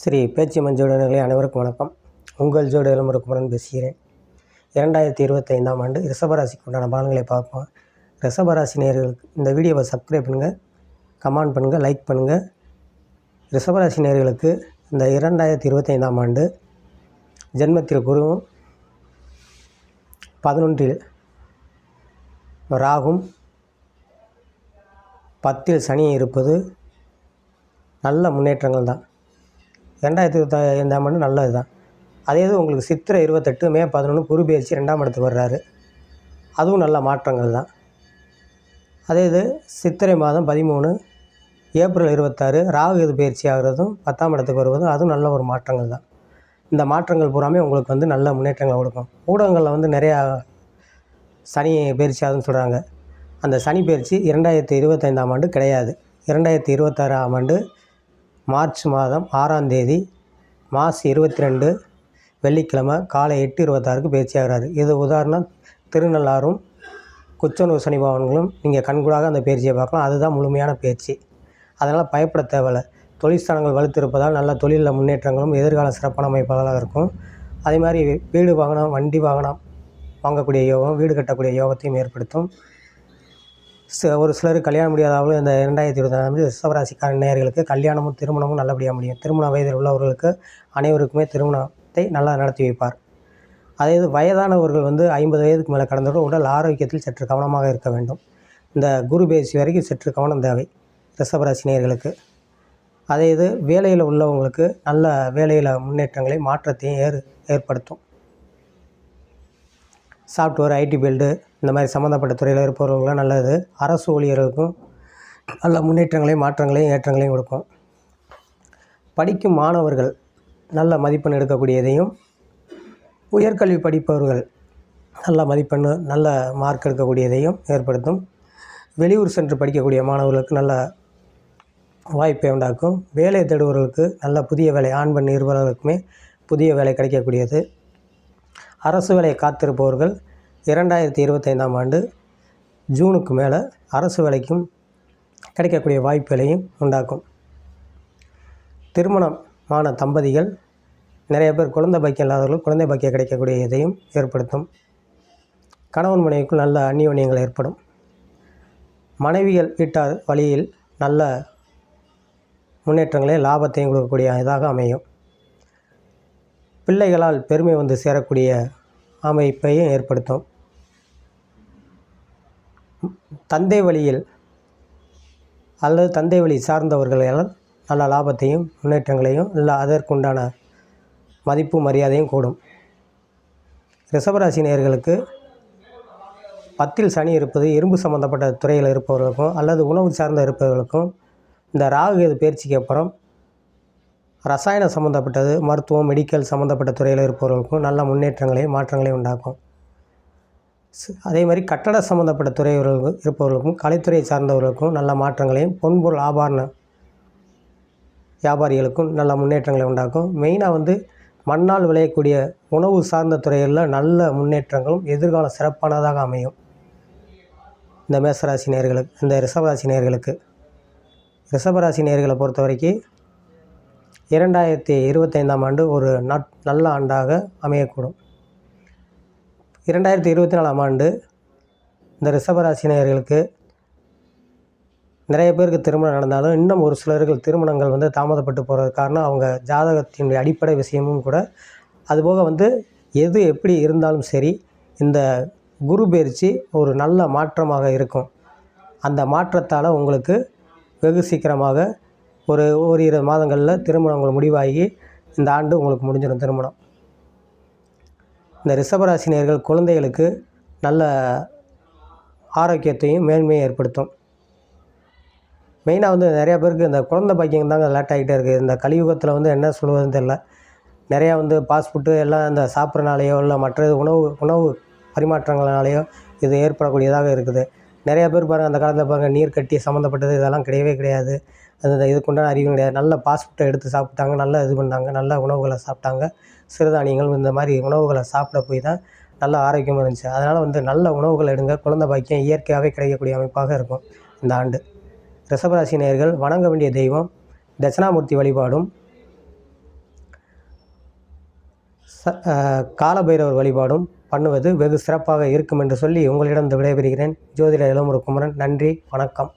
ஸ்ரீ பேச்சு மஞ்சோடர்களே அனைவருக்கும் வணக்கம். உங்கள் ஜோடி இளமுருக்குமரன் பேசுகிறேன். இரண்டாயிரத்தி இருபத்தைந்தாம் ஆண்டு ரிஷபராசிக்கு உண்டான பலன்களை பார்ப்போம். ரிஷபராசி நேர்களுக்கு இந்த வீடியோவை சப்ஸ்கிரைப் பண்ணுங்கள் கமெண்ட் பண்ணுங்கள் லைக் பண்ணுங்கள் ரிஷபராசி நேர்களுக்கு இந்த இரண்டாயிரத்தி இருபத்தைந்தாம் ஆண்டு ஜென்மத்தில் குருவும் பதினொன்றில் ராகும் பத்தில் சனி இருப்பது நல்ல முன்னேற்றங்கள் தான். ரெண்டாயிரத்தி இருபத்தி ஐந்தாம் ஆண்டு நல்லது தான் அதே இது உங்களுக்கு சித்திரை இருபத்தெட்டு மே பதினொன்று குரு பயிற்சி ரெண்டாம் இடத்துக்கு வர்றாரு. அதுவும் நல்ல மாற்றங்கள் தான். அதே இது சித்திரை மாதம் பதிமூணு ஏப்ரல் இருபத்தாறு ராகு இது பயிற்சி ஆகிறதும் பத்தாம் இடத்துக்கு வருவதும் அதுவும் நல்ல ஒரு மாற்றங்கள் தான். இந்த மாற்றங்கள் பூராமே உங்களுக்கு வந்து நல்ல முன்னேற்றங்களை கொடுக்கும். ஊடகங்களில் வந்து நிறையா சனி பயிற்சி ஆகுதுன்னு சொல்கிறாங்க அந்த சனி பயிற்சி இரண்டாயிரத்தி இருபத்தைந்தாம் ஆண்டு கிடையாது. இரண்டாயிரத்தி இருபத்தாறாம் ஆண்டு மார்ச் மாதம் ஆறாம் தேதி மாஸ் இருபத்தி ரெண்டு வெள்ளிக்கிழமை காலை எட்டு இருபத்தாறுக்கு பயிற்சி இது உதாரணம் திருநள்ளாறும் குச்சனூர் சனி பவன்களும் நீங்கள் கண்கூடாக அந்த பயிற்சியை பார்க்கலாம். அதுதான் முழுமையான பயிற்சி அதனால் பயப்பட தேவையில்லை. தொழிற்சாலங்கள் வலுத்திருப்பதால் நல்ல தொழிலில் முன்னேற்றங்களும் எதிர்கால சிறப்பான அமைப்புகளாக இருக்கும். அதே மாதிரி வீடு வாகனம் வண்டி வாகனம் வாங்கக்கூடிய யோகம் வீடு கட்டக்கூடிய யோகத்தையும் ஏற்படுத்தும். ஒரு சிலர் கல்யாணம் முடியாதவங்களும் இந்த இரண்டாயிரத்தி இருபத்தி ரிஷபராசிக்கார நேயர்களுக்கு கல்யாணமும் திருமணமும் நல்லபடியாக முடியும். திருமண வயதில் உள்ளவர்களுக்கு அனைவருக்குமே திருமணத்தை நல்லா நடத்தி வைப்பார். அதே இது வயதானவர்கள் வந்து ஐம்பது வயதுக்கு மேலே கடந்தவர்கள் உடல் ஆரோக்கியத்தில் சற்று கவனமாக இருக்க வேண்டும். இந்த குரு பேசி வரைக்கும் சற்று கவனம் தேவை ரிஷபராசி நேயர்களுக்கு. அதே இது வேலையில் உள்ளவங்களுக்கு நல்ல வேலையில் முன்னேற்றங்களை மாற்றத்தையும் ஏறு ஏற்படுத்தும். சாஃப்ட்வேர் ஐடி பீல்டு இந்த மாதிரி சம்மந்தப்பட்ட துறையில் இருப்பவர்களுக்குலாம் நல்லது. அரசு ஊழியர்களுக்கும் நல்ல முன்னேற்றங்களையும் மாற்றங்களையும் ஏற்றங்களையும் கொடுக்கும். படிக்கும் மாணவர்கள் நல்ல மதிப்பெண் எடுக்கக்கூடியதையும் உயர்கல்வி படிப்பவர்கள் நல்ல மதிப்பெண் நல்ல மார்க் எடுக்கக்கூடியதையும் ஏற்படுத்தும். வெளியூர் சென்று படிக்கக்கூடிய மாணவர்களுக்கு நல்ல வாய்ப்பை உண்டாக்கும். வேலை தேடுபவர்களுக்கு நல்ல புதிய வேலை ஆண் பெண் இருவர்களுக்குமே புதிய வேலை கிடைக்கக்கூடியது. அரசு வேலையை காத்திருப்பவர்கள் இரண்டாயிரத்தி இருபத்தைந்தாம் ஆண்டு ஜூனுக்கு மேலே அரசு வேலைக்கும் கிடைக்கக்கூடிய வாய்ப்புகளையும் உண்டாக்கும். திருமணமான தம்பதிகள் நிறைய பேர் குழந்தை பாக்கியம் இல்லாதவர்கள் குழந்தை பாக்கியம் கிடைக்கக்கூடிய இதையும் ஏற்படுத்தும். கணவன் மனைவிக்குள் நல்ல அந்நியோன்யங்கள் ஏற்படும். மனைவிகள் வீட்டார் வழியில் நல்ல முன்னேற்றங்களையும் லாபத்தையும் கொடுக்கக்கூடிய இதாக அமையும். பிள்ளைகளால் பெருமை வந்து சேரக்கூடிய அமைப்பையும் ஏற்படுத்தும். தந்தை வழியில் அல்லது தந்தை வழி சார்ந்தவர்களால் நல்ல லாபத்தையும் முன்னேற்றங்களையும் இல்லை அதற்குண்டான மதிப்பு மரியாதையும் கூடும். ரிஷபராசி நேர்களுக்கு பத்தில் சனி இருப்பது இரும்பு சம்மந்தப்பட்ட துறையில் இருப்பவர்களுக்கும் அல்லது உணவு சார்ந்த இருப்பவர்களுக்கும் இந்த ராகு கேது பயிற்சிக்கு அப்புறம் ரசாயன சம்மந்தப்பட்டது மருத்துவம் மெடிக்கல் சம்மந்தப்பட்ட துறையில் இருப்பவர்களுக்கும் நல்ல முன்னேற்றங்களையும் மாற்றங்களையும் உண்டாக்கும். அதே மாதிரி கட்டட சம்மந்தப்பட்ட துறையவர்களுக்கும் இருப்பவர்களுக்கும் கலைத்துறை சார்ந்தவர்களுக்கும் நல்ல மாற்றங்களையும் பொன்பொருள் ஆபரண வியாபாரிகளுக்கும் நல்ல முன்னேற்றங்களை உண்டாக்கும். மெயினாக வந்து மண்ணால் விளையக்கூடிய உணவு சார்ந்த துறைகளில் நல்ல முன்னேற்றங்களும் எதிர்காலம் சிறப்பானதாக அமையும். இந்த மேசராசி நேர்களுக்கு இந்த ரிஷபராசி நேர்களுக்கு. ரிஷபராசி நேர்களை பொறுத்த வரைக்கும் இரண்டாயிரத்தி இருபத்தைந்தாம் ஆண்டு ஒரு நட் நல்ல ஆண்டாக அமையக்கூடும். இரண்டாயிரத்தி இருபத்தி நாலாம் ஆண்டு இந்த ரிஷபராசி நேயர்களுக்கு நிறைய பேருக்கு திருமணம் நடந்தாலும் இன்னும் ஒரு சிலர்கள் திருமணங்கள் வந்து தாமதப்பட்டு போகிறது காரணம் அவங்க ஜாதகத்தினுடைய அடிப்படை விஷயமும் கூட. அதுபோக வந்து எது எப்படி இருந்தாலும் சரி இந்த குரு பயிற்சி ஒரு நல்ல மாற்றமாக இருக்கும். அந்த மாற்றத்தால் உங்களுக்கு வெகு சீக்கிரமாக ஒரு ஓரிரு மாதங்களில் திருமணங்கள் முடிவாகி இந்த ஆண்டு உங்களுக்கு முடிஞ்சிடும் திருமணம். இந்த ரிஷபராசினியர்கள் குழந்தைகளுக்கு நல்ல ஆரோக்கியத்தையும் மேன்மையும் ஏற்படுத்தும். மெயினாக வந்து நிறையா பேருக்கு இந்த குழந்தை பாக்கியம் தாங்க லேட் ஆகிட்டே இருக்குது இந்த கலியுகத்தில் வந்து என்ன சொல்வதுன்னு தெரில நிறையா வந்து பாஸ்புட்டு எல்லாம் இந்த சாப்பிட்றனாலேயோ இல்லை மற்ற உணவு உணவு பரிமாற்றங்களாலேயோ இது ஏற்படக்கூடியதாக இருக்குது. நிறையா பேர் பாருங்கள் அந்த காலத்தில் பாருங்கள் நீர் கட்டி சம்மந்தப்பட்டது இதெல்லாம் கிடையவே கிடையாது. அந்த இதுக்குண்டான அறிவு கிடையாது. நல்ல பாஸ்புட்டை எடுத்து சாப்பிட்டாங்க நல்லா இது பண்ணாங்க நல்ல உணவுகளை சாப்பிட்டாங்க. சிறுதானியங்கள் இந்த மாதிரி உணவுகளை சாப்பிட போய் தான் நல்ல ஆரோக்கியமாக இருந்துச்சு. அதனால் வந்து நல்ல உணவுகள் எடுங்க. குழந்தை பாக்கியம் இயற்கையாகவே கிடைக்கக்கூடிய அமைப்பாக இருக்கும் இந்த ஆண்டு. ரிஷபராசி நேர்கள் வணங்க வேண்டிய தெய்வம் தட்சிணாமூர்த்தி வழிபாடும் ச காலபைரவர் வழிபாடும் பண்ணுவது வெகு சிறப்பாக இருக்கும் என்று சொல்லி உங்களிடம் இந்த விடைபெறுகிறேன். ஜோதிட குமரன் நன்றி வணக்கம்.